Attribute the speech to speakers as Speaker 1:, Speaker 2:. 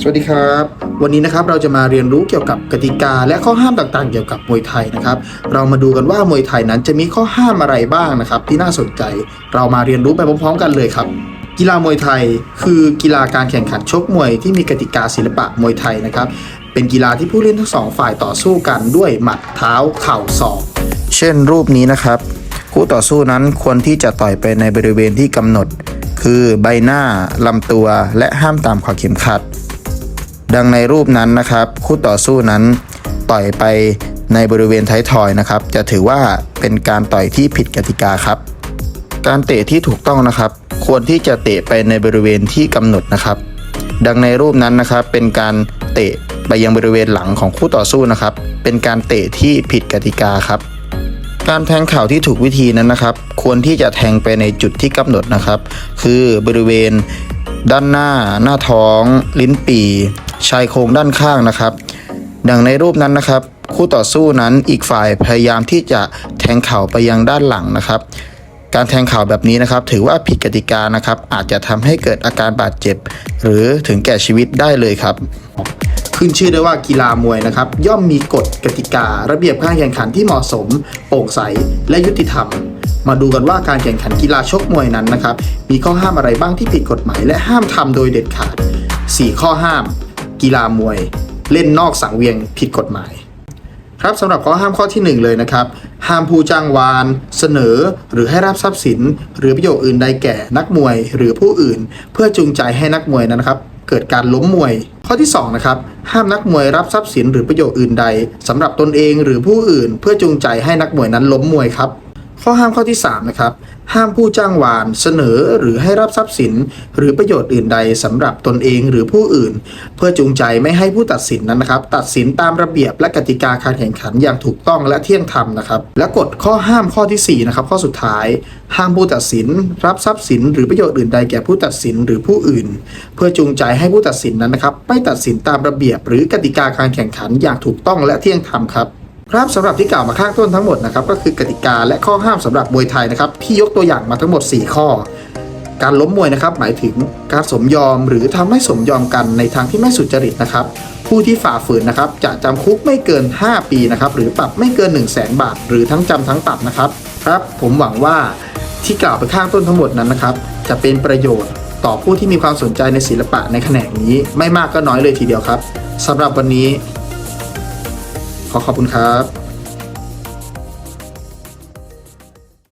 Speaker 1: สวัสดีครับ วันนี้นะครับเราจะมาเรียนรู้เกี่ยวกับกติกา และข้อห้ามต่างๆ เกี่ยวกับมวยไทยนะครับ เรามาดูกันว่ามวยไทยนั้นจะมีข้อห้ามอะไรบ้างนะครับ ที่น่าสนใจ เรามาเรียนรู้ไปพร้อมๆ กันเลยครับ กีฬามวยไทย คือกีฬาการแข่งขันชกมวยที่มีกติกาศิลปะมวยไทยนะครับ เป็นกีฬาที่ผู้เล่นทั้งสองฝ่ายต่อสู้กันด้วยหมัดเท้าเข่าศอก เช่น รูปนี้นะครับ คู่ต่อสู้นั้นควรที่จะต่อยไปในบริเวณที่กำหนด คือใบหน้าลำตัวและห้ามตามขอเข็มขัด ดังในรูปนั้นนะครับ คู่ต่อสู้นั้นต่อยไปในบริเวณท้ายทอยนะครับ จะถือว่าเป็นการต่อยที่ผิดกติกาครับ การเตะที่ถูกต้องนะครับ ควรที่จะเตะไปในบริเวณที่กำหนดนะครับ ดังในรูปนั้นนะครับ เป็นการเตะไปยังบริเวณหลังของคู่ต่อสู้นะครับ เป็นการเตะที่ผิดกติกาครับ การแทงเข่าที่ถูกวิธีนั้นนะครับ ควรที่จะแทงไปในจุดที่กำหนดนะครับ คือบริเวณ ด้านหน้า หน้าท้อง ลิ้นปี่ ชายโครงด้านข้างนะครับ ดังในรูปนั้นนะครับ คู่ต่อสู้นั้นอีกฝ่ายพยายามที่จะแทงเข่าไปยังด้านหลังนะครับ การแทงเข่าแบบนี้นะครับ ถือว่าผิดกติกานะครับ อาจจะทำให้เกิดอาการบาดเจ็บ หรือถึงแก่ชีวิตได้เลยครับ ขึ้นชื่อได้ว่ากีฬามวยนะครับ ย่อมมีกฎกติการะเบียบการแข่งขันที่เหมาะสม โปร่งใสและยุติธรรม มาดูกันว่าการแข่งขันกีฬาชกมวยนั้นนะครับ มีข้อห้ามอะไรบ้างที่ผิดกฎหมาย และห้ามทำโดยเด็ดขาด 4 ข้อห้าม กีฬามวย เล่นนอกสังเวียนผิดกฎหมายครับสำหรับข้อห้ามข้อที่ 1 เลยนะครับ ห้ามผู้จ้างวาน เสนอ หรือให้รับทรัพย์สิน หรือประโยชน์อื่นใดแก่นักมวย หรือผู้อื่น เพื่อจูงใจให้นักมวยนั้นนะครับ เกิดการล้มมวย ข้อที่2นะครับห้ามนักมวยรับทรัพย์สินหรือประโยชน์อื่นใดสำหรับตนเองหรือผู้อื่น เพื่อจูงใจให้นักมวยนั้นล้มมวยครับ ข้อห้ามข้อที่ 3 นะครับ ห้ามผู้จ้างวานเสนอหรือให้รับทรัพย์สิน หรือประโยชน์อื่นใดสำหรับตนเองหรือผู้อื่น เพื่อจูงใจไม่ให้ผู้ตัดสินนั้นนะครับ ตัดสินตามระเบียบและกติกาการแข่งขันอย่างถูกต้องและเที่ยงธรรมนะครับ และกฎข้อห้ามข้อที่4นะครับข้อสุดท้าย ห้ามผู้ตัดสิน รับทรัพย์สิน หรือประโยชน์อื่นใดแก่ผู้ตัดสินหรือผู้อื่น เพื่อจูงใจให้ผู้ตัดสินนั้นนะครับไม่ตัดสินตามระเบียบ หรือกติกาการแข่งขันอย่างถูกต้องและเที่ยงธรรมครับ ครับสำหรับที่กล่าวมาข้างต้นทั้งหมดนะครับก็คือกติกาและข้อห้ามสำหรับมวยไทยนะครับที่ยกตัวอย่างมาทั้งหมด 4 ข้อ การล้มมวยนะครับหมายถึงการสมยอมหรือทำให้สมยอมกันในทางที่ไม่สุจริตนะครับผู้ที่ฝ่าฝืนนะครับจะจำคุกไม่เกิน 5 ปีนะครับหรือปรับไม่เกิน 1 0 0 0 0แสนบาท หรือทั้งจำทั้งปรับนะครับครับผมหวังว่าที่กล่าวไปข้างต้นทั้งหมดนั้นนะครับจะเป็นประโยชน์ต่อผู้ที่มีความสนใจในศิลปะในแขนงนี้ไม่มากก็น้อยเลยทีเดียวครับสำหรับวันนี้ ขอขอบคุณครับ